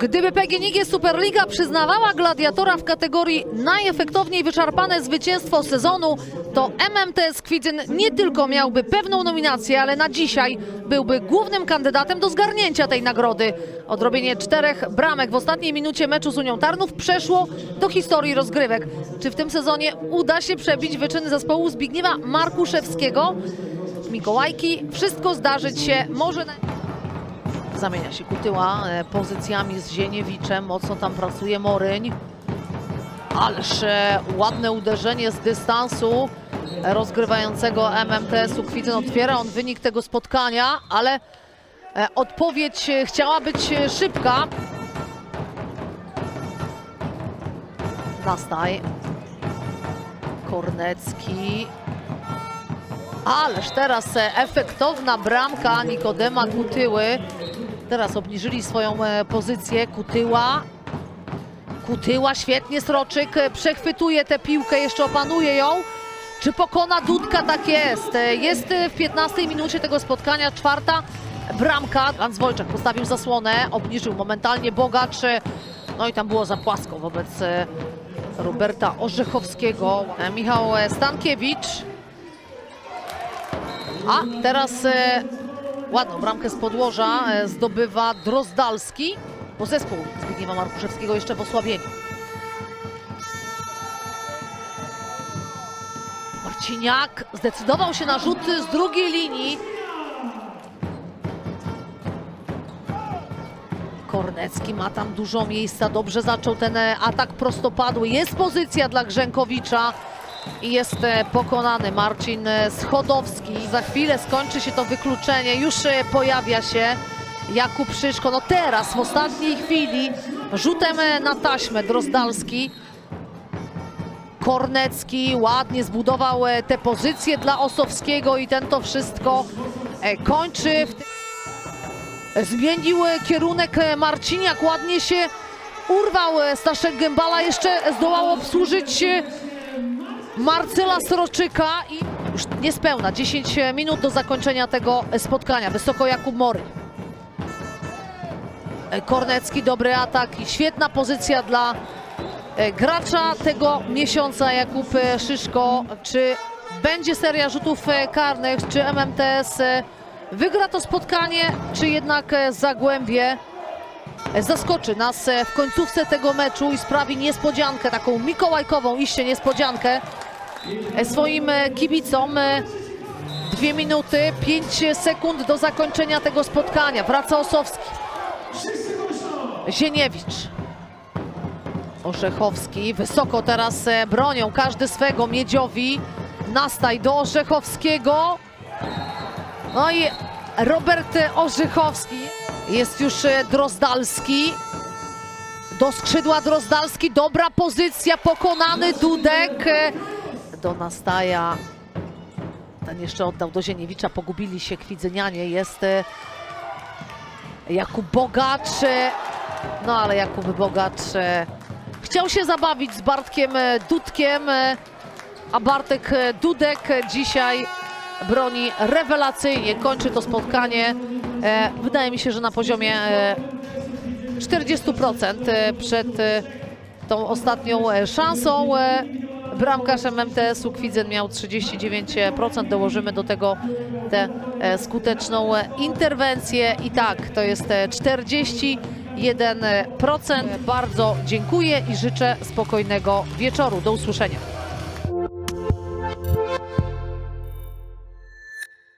Gdyby PGNiG Superliga przyznawała gladiatora w kategorii najefektowniej wyczerpane zwycięstwo sezonu, to MMTS Kwidzyn nie tylko miałby pewną nominację, ale na dzisiaj byłby głównym kandydatem do zgarnięcia tej nagrody. Odrobienie czterech bramek w ostatniej minucie meczu z Unią Tarnów przeszło do historii rozgrywek. Czy w tym sezonie uda się przebić wyczyny zespołu Zbigniewa Markuszewskiego? Mikołajki, wszystko zdarzyć się może... Na... Zamienia się Kutyła e, pozycjami z Zieniewiczem. Mocno tam pracuje Moryń. Ależ e, ładne uderzenie z dystansu rozgrywającego MMTS-u. Kwidzyn otwiera on wynik tego spotkania, ale e, odpowiedź chciała być szybka. Nastaj. Kornecki. Ależ teraz efektowna bramka Nikodema Kutyły. Teraz obniżyli swoją e, pozycję. Kutyła. Kutyła, świetnie Sroczyk e, przechwytuje tę piłkę, jeszcze opanuje ją. Czy pokona Dudka? Tak jest. E, Jest w 15 minucie tego spotkania czwarta bramka. Hans Wojczak postawił zasłonę, obniżył momentalnie Bogacz. No i tam było za płasko wobec Roberta Orzechowskiego. Michał Stankiewicz. A teraz ładną bramkę z podłoża e, zdobywa Drozdalski, bo zespół Zbigniewa Markuszewskiego jeszcze w osłabieniu. Marciniak zdecydował się na rzut z drugiej linii. Kornecki ma tam dużo miejsca, dobrze zaczął ten e, atak prostopadły. Jest pozycja dla Grzękowicza i jest e, pokonany Marcin e, Schodowski. Za chwilę skończy się to wykluczenie, już e, pojawia się Jakub Szyszko. No teraz, w ostatniej chwili, rzutem na taśmę Drozdalski. Kornecki ładnie zbudował te pozycje dla Osowskiego i ten to wszystko kończy. Zmienił kierunek Marciniak, ładnie się urwał Staszek Gębala, jeszcze zdołał obsłużyć Marcela Sroczyka i już niespełna 10 minut do zakończenia tego spotkania. Wysoko Jakub Mory. E, Kornecki, dobry atak i świetna pozycja dla e, gracza tego miesiąca Jakub e, Szyszko. Czy będzie seria rzutów e, karnych, czy MMTS e, wygra to spotkanie, czy jednak e, Zagłębie e, zaskoczy nas e, w końcówce tego meczu i sprawi niespodziankę, taką mikołajkową iście niespodziankę e, swoim e, kibicom. E, Dwie minuty, pięć sekund do zakończenia tego spotkania. Wraca Osowski. Zieniewicz. Orzechowski. Wysoko teraz e, bronią. Każdy swego. Miedziowi. Nastaj do Orzechowskiego. No i Robert Orzechowski. Jest już Drozdalski. Do skrzydła Drozdalski. Dobra pozycja. Pokonany Dudek. Do Nastaja. Ten jeszcze oddał do Zieniewicza. Pogubili się kwidzynianie. Jest e, Jakub Bogacz. e, No ale Jakub Bogacz e, chciał się zabawić z Bartkiem Dudkiem. A Bartek Dudek dzisiaj broni rewelacyjnie. Kończy to spotkanie. Wydaje mi się, że na poziomie e, 40% e, przed tą ostatnią szansą. E, Bramkarz MMTS-u Kwidzyn miał 39%. Dołożymy do tego tę e, skuteczną e, interwencję. I tak, to jest e, 41%. Bardzo dziękuję i życzę spokojnego wieczoru. Do usłyszenia.